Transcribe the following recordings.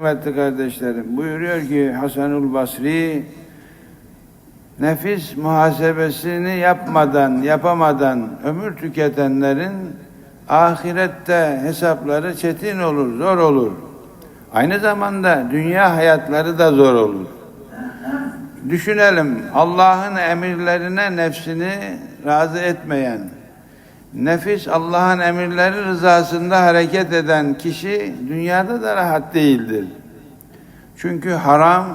Kıymetli kardeşlerim, buyuruyor ki Hasanul Basri, nefis muhasebesini yapmadan, yapamadan ömür tüketenlerin ahirette hesapları çetin olur, zor olur. Aynı zamanda dünya hayatları da zor olur. Düşünelim, Allah'ın emirlerine nefsini razı etmeyen, nefis Allah'ın emirleri rızasında hareket eden kişi dünyada da rahat değildir. Çünkü haram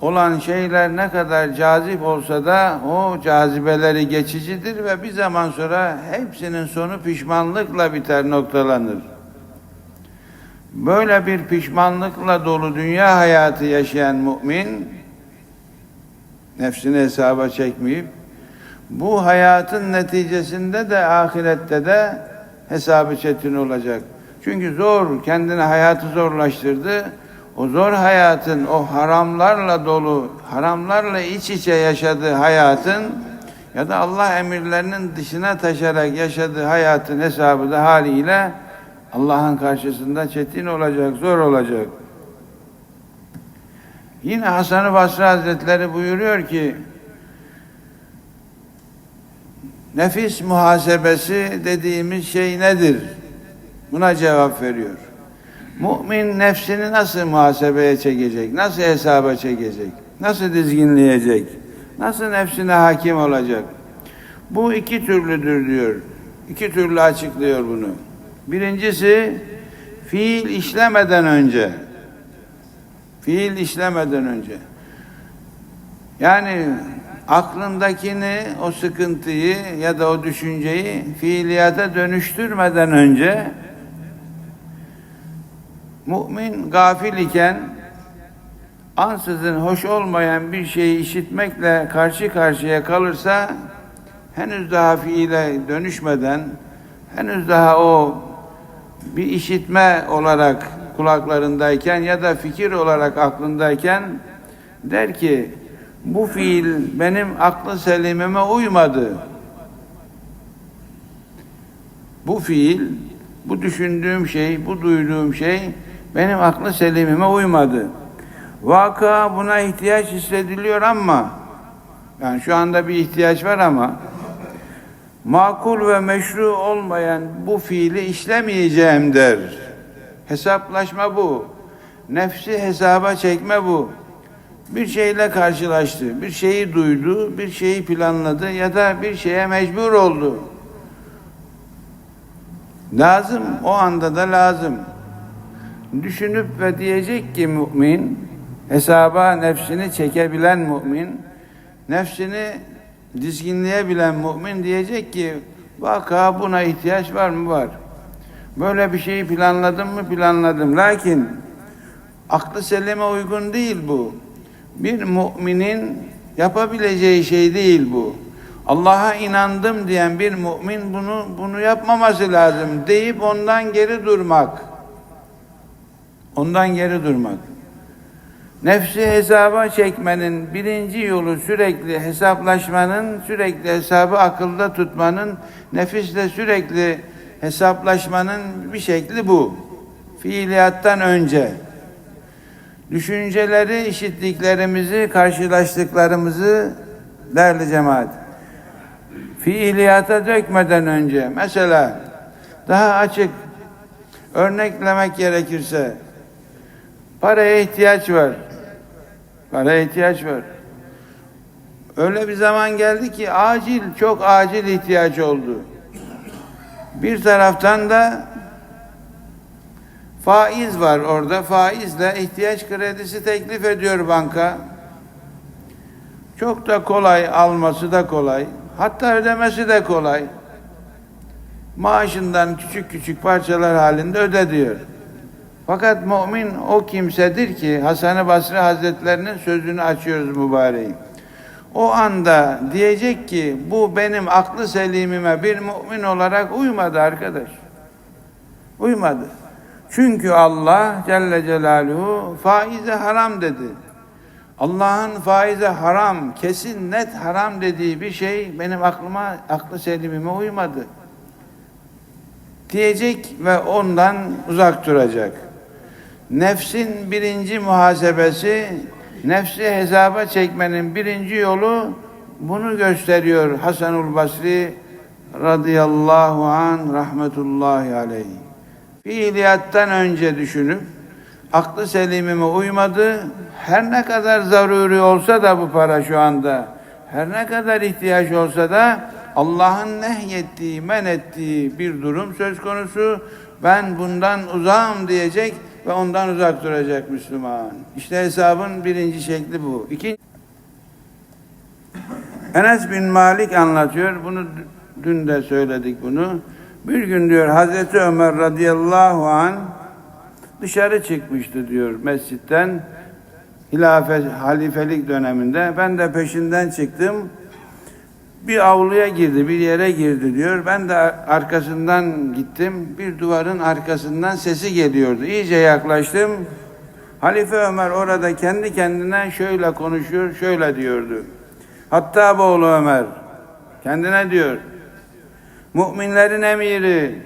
olan şeyler ne kadar cazip olsa da o cazibeleri geçicidir ve bir zaman sonra hepsinin sonu pişmanlıkla biter, noktalanır. Böyle bir pişmanlıkla dolu dünya hayatı yaşayan mümin nefsini hesaba çekmeyip bu hayatın neticesinde de ahirette de hesabı çetin olacak. Çünkü zor, kendine hayatı zorlaştırdı. O zor hayatın, o haramlarla dolu, haramlarla iç içe yaşadığı hayatın ya da Allah emirlerinin dışına taşarak yaşadığı hayatın hesabı da haliyle Allah'ın karşısında çetin olacak, zor olacak. Yine Hasan-ı Basri Hazretleri buyuruyor ki Nefis muhasebesi dediğimiz şey nedir? Buna cevap veriyor. Mümin nefsini nasıl muhasebeye çekecek? Nasıl hesaba çekecek? Nasıl dizginleyecek? Nasıl nefsine hakim olacak? Bu iki türlüdür diyor. İki türlü açıklıyor bunu. Birincisi fiil işlemeden önce. Fiil işlemeden önce. Yani aklındakini, o sıkıntıyı ya da o düşünceyi fiiliyata dönüştürmeden önce mümin gafil iken ansızın hoş olmayan bir şeyi işitmekle karşı karşıya kalırsa henüz daha fiile dönüşmeden henüz daha o bir işitme olarak kulaklarındayken ya da fikir olarak aklındayken der ki bu fiil benim aklı selimime uymadı. Bu fiil, bu düşündüğüm şey, bu duyduğum şey benim aklı selimime uymadı. Vaka buna ihtiyaç hissediliyor ama yani şu anda bir ihtiyaç var ama makul ve meşru olmayan bu fiili işlemeyeceğim der. Hesaplaşma bu. Nefsi hesaba çekme bu bir şeyle karşılaştı, bir şeyi duydu, bir şeyi planladı ya da bir şeye mecbur oldu. Lazım, o anda da lazım. Düşünüp ve diyecek ki mümin, hesaba nefsini çekebilen mümin, nefsini dizginleyebilen mümin diyecek ki, vaka buna ihtiyaç var mı? Var. Böyle bir şeyi planladım mı? Planladım. Lakin aklı selime uygun değil bu bir müminin yapabileceği şey değil bu. Allah'a inandım diyen bir mümin bunu bunu yapmaması lazım deyip ondan geri durmak. Ondan geri durmak. Nefsi hesaba çekmenin birinci yolu sürekli hesaplaşmanın, sürekli hesabı akılda tutmanın, nefisle sürekli hesaplaşmanın bir şekli bu. Fiiliyattan önce düşünceleri, işittiklerimizi, karşılaştıklarımızı değerli cemaat fiiliyata dökmeden önce mesela daha açık örneklemek gerekirse paraya ihtiyaç var. Paraya ihtiyaç var. Öyle bir zaman geldi ki acil, çok acil ihtiyaç oldu. Bir taraftan da Faiz var orada. Faizle ihtiyaç kredisi teklif ediyor banka. Çok da kolay, alması da kolay. Hatta ödemesi de kolay. Maaşından küçük küçük parçalar halinde öde diyor. Fakat mümin o kimsedir ki Hasan-ı Basri Hazretlerinin sözünü açıyoruz mübareğim. O anda diyecek ki bu benim aklı selimime bir mümin olarak uymadı arkadaş. Uymadı. Çünkü Allah Celle Celaluhu faize haram dedi. Allah'ın faize haram, kesin net haram dediği bir şey benim aklıma, aklı selimime uymadı. Diyecek ve ondan uzak duracak. Nefsin birinci muhasebesi, nefsi hesaba çekmenin birinci yolu bunu gösteriyor Hasanul Basri radıyallahu an rahmetullahi aleyh. Fiiliyattan önce düşünüp aklı selimime uymadı. Her ne kadar zaruri olsa da bu para şu anda, her ne kadar ihtiyaç olsa da Allah'ın nehyettiği, men ettiği bir durum söz konusu. Ben bundan uzağım diyecek ve ondan uzak duracak Müslüman. İşte hesabın birinci şekli bu. İkinci Enes bin Malik anlatıyor. Bunu dün de söyledik bunu. Bir gün diyor Hazreti Ömer radıyallahu an dışarı çıkmıştı diyor mescitten. Hilafet, halifelik döneminde. Ben de peşinden çıktım. Bir avluya girdi, bir yere girdi diyor. Ben de ar- arkasından gittim. Bir duvarın arkasından sesi geliyordu. İyice yaklaştım. Halife Ömer orada kendi kendine şöyle konuşuyor, şöyle diyordu. Hatta oğlu Ömer kendine diyor. Müminlerin emiri.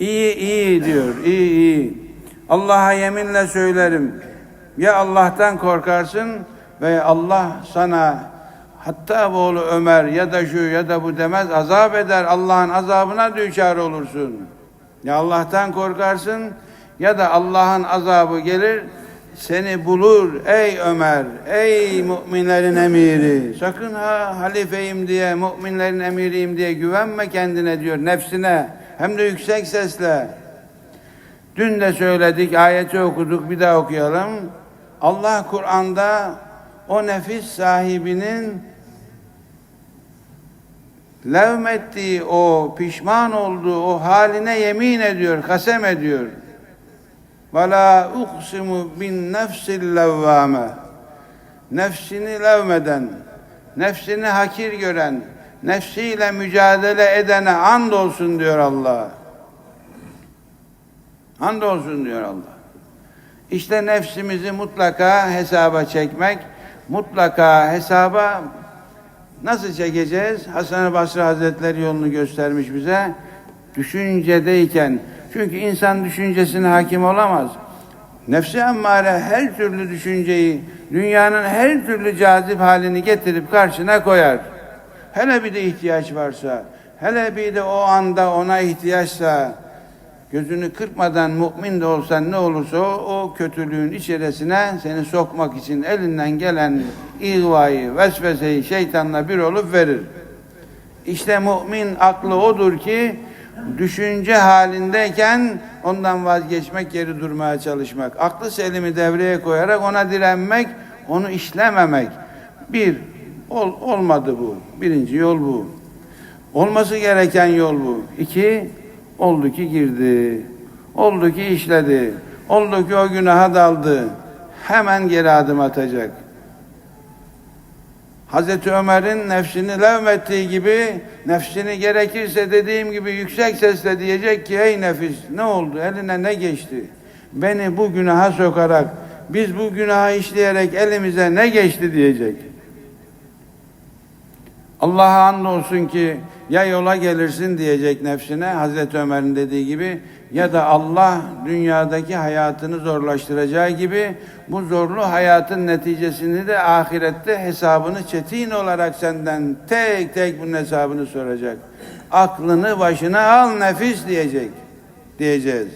İyi iyi diyor. iyi iyi. Allah'a yeminle söylerim. Ya Allah'tan korkarsın ve Allah sana hatta oğlu Ömer ya da şu ya da bu demez azap eder. Allah'ın azabına düçar olursun. Ya Allah'tan korkarsın ya da Allah'ın azabı gelir seni bulur ey Ömer, ey müminlerin emiri. Sakın ha halifeyim diye, müminlerin emiriyim diye güvenme kendine diyor, nefsine. Hem de yüksek sesle. Dün de söyledik, ayeti okuduk, bir daha okuyalım. Allah Kur'an'da o nefis sahibinin levmettiği, o pişman olduğu o haline yemin ediyor, kasem ediyor. Ve la uksimu bin nefsil levvame. Nefsini levmeden, nefsini hakir gören, nefsiyle mücadele edene and olsun diyor Allah. And olsun diyor Allah. İşte nefsimizi mutlaka hesaba çekmek, mutlaka hesaba nasıl çekeceğiz? Hasan-ı Basri Hazretleri yolunu göstermiş bize. Düşüncedeyken, çünkü insan düşüncesine hakim olamaz. Nefsi emmare her türlü düşünceyi, dünyanın her türlü cazip halini getirip karşına koyar. Hele bir de ihtiyaç varsa, hele bir de o anda ona ihtiyaçsa, gözünü kırpmadan mümin de olsan ne olursa o, o kötülüğün içerisine seni sokmak için elinden gelen ihvayı, vesveseyi şeytanla bir olup verir. İşte mümin aklı odur ki düşünce halindeyken ondan vazgeçmek, geri durmaya çalışmak. Aklı selimi devreye koyarak ona direnmek, onu işlememek. Bir, ol, olmadı bu. Birinci yol bu. Olması gereken yol bu. İki, oldu ki girdi. Oldu ki işledi. Oldu ki o günaha daldı. Hemen geri adım atacak. Hazreti Ömer'in nefsini levmettiği gibi nefsini gerekirse dediğim gibi yüksek sesle diyecek ki ey nefis ne oldu? Eline ne geçti? Beni bu günaha sokarak biz bu günahı işleyerek elimize ne geçti? diyecek. Allah'a andolsun ki ya yola gelirsin? diyecek nefsine. Hazreti Ömer'in dediği gibi ya da Allah dünyadaki hayatını zorlaştıracağı gibi bu zorlu hayatın neticesini de ahirette hesabını çetin olarak senden tek tek bunun hesabını soracak. Aklını başına al nefis diyecek. Diyeceğiz.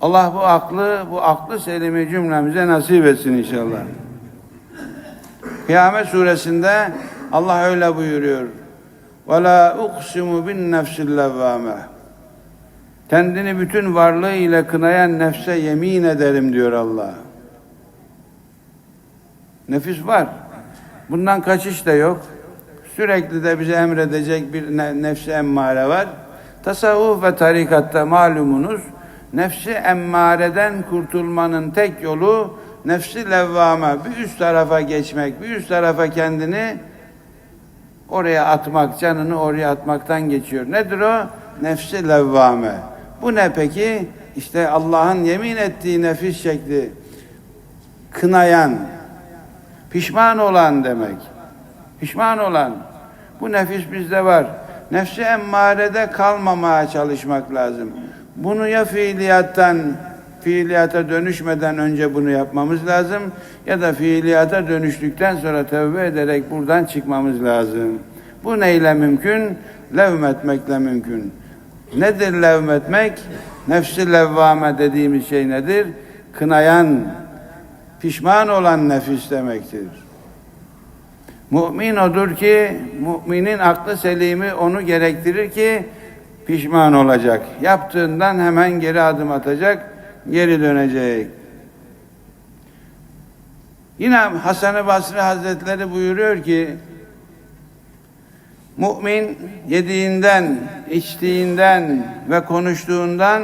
Allah bu aklı, bu aklı selimi cümlemize nasip etsin inşallah. Kıyamet suresinde Allah öyle buyuruyor. وَلَا اُقْسِمُ بِالنَّفْسِ اللَّوَّامَةِ Kendini bütün varlığı ile kınayan nefse yemin ederim diyor Allah. Nefis var. Bundan kaçış da yok. Sürekli de bize emredecek bir ne, nefsi emmare var. Tasavvuf ve tarikatta malumunuz nefsi emmareden kurtulmanın tek yolu nefsi levvame bir üst tarafa geçmek, bir üst tarafa kendini oraya atmak, canını oraya atmaktan geçiyor. Nedir o? Nefsi levvame. Bu ne peki? İşte Allah'ın yemin ettiği nefis şekli kınayan, pişman olan demek. Pişman olan. Bu nefis bizde var. Nefsi emmarede kalmamaya çalışmak lazım. Bunu ya fiiliyattan fiiliyata dönüşmeden önce bunu yapmamız lazım ya da fiiliyata dönüştükten sonra tövbe ederek buradan çıkmamız lazım. Bu neyle mümkün? Levmetmekle mümkün. Nedir levmetmek? Nefsi levvame dediğimiz şey nedir? Kınayan, pişman olan nefis demektir. Mümin odur ki, müminin aklı selimi onu gerektirir ki pişman olacak. Yaptığından hemen geri adım atacak, geri dönecek. Yine Hasan-ı Basri Hazretleri buyuruyor ki, Mümin yediğinden, içtiğinden ve konuştuğundan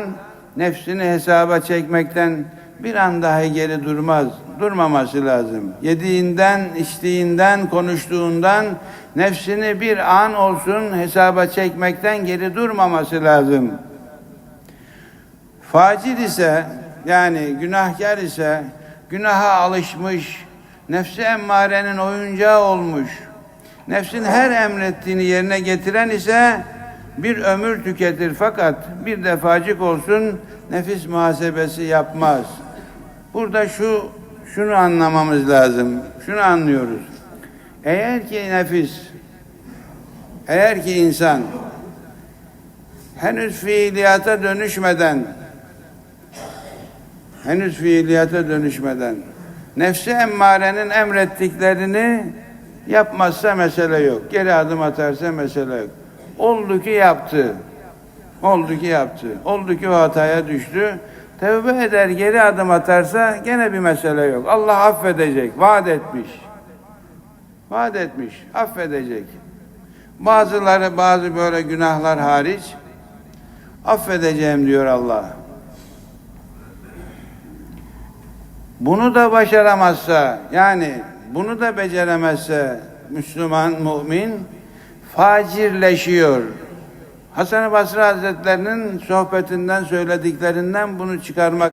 nefsini hesaba çekmekten bir an dahi geri durmaz. Durmaması lazım. Yediğinden, içtiğinden, konuştuğundan nefsini bir an olsun hesaba çekmekten geri durmaması lazım. Facir ise yani günahkar ise günaha alışmış, nefsi emmarenin oyuncağı olmuş. Nefsin her emrettiğini yerine getiren ise bir ömür tüketir fakat bir defacık olsun nefis muhasebesi yapmaz. Burada şu şunu anlamamız lazım. Şunu anlıyoruz. Eğer ki nefis eğer ki insan henüz fiiliyata dönüşmeden henüz fiiliyata dönüşmeden nefsi emmarenin emrettiklerini yapmazsa mesele yok. Geri adım atarsa mesele yok. Oldu ki yaptı. Oldu ki yaptı. Oldu ki o hataya düştü. Tevbe eder geri adım atarsa gene bir mesele yok. Allah affedecek. Vaat etmiş. Vaat etmiş. Affedecek. Bazıları bazı böyle günahlar hariç affedeceğim diyor Allah. Bunu da başaramazsa yani bunu da beceremezse Müslüman mümin facirleşiyor. Hasan-ı Basri Hazretlerinin sohbetinden söylediklerinden bunu çıkarmak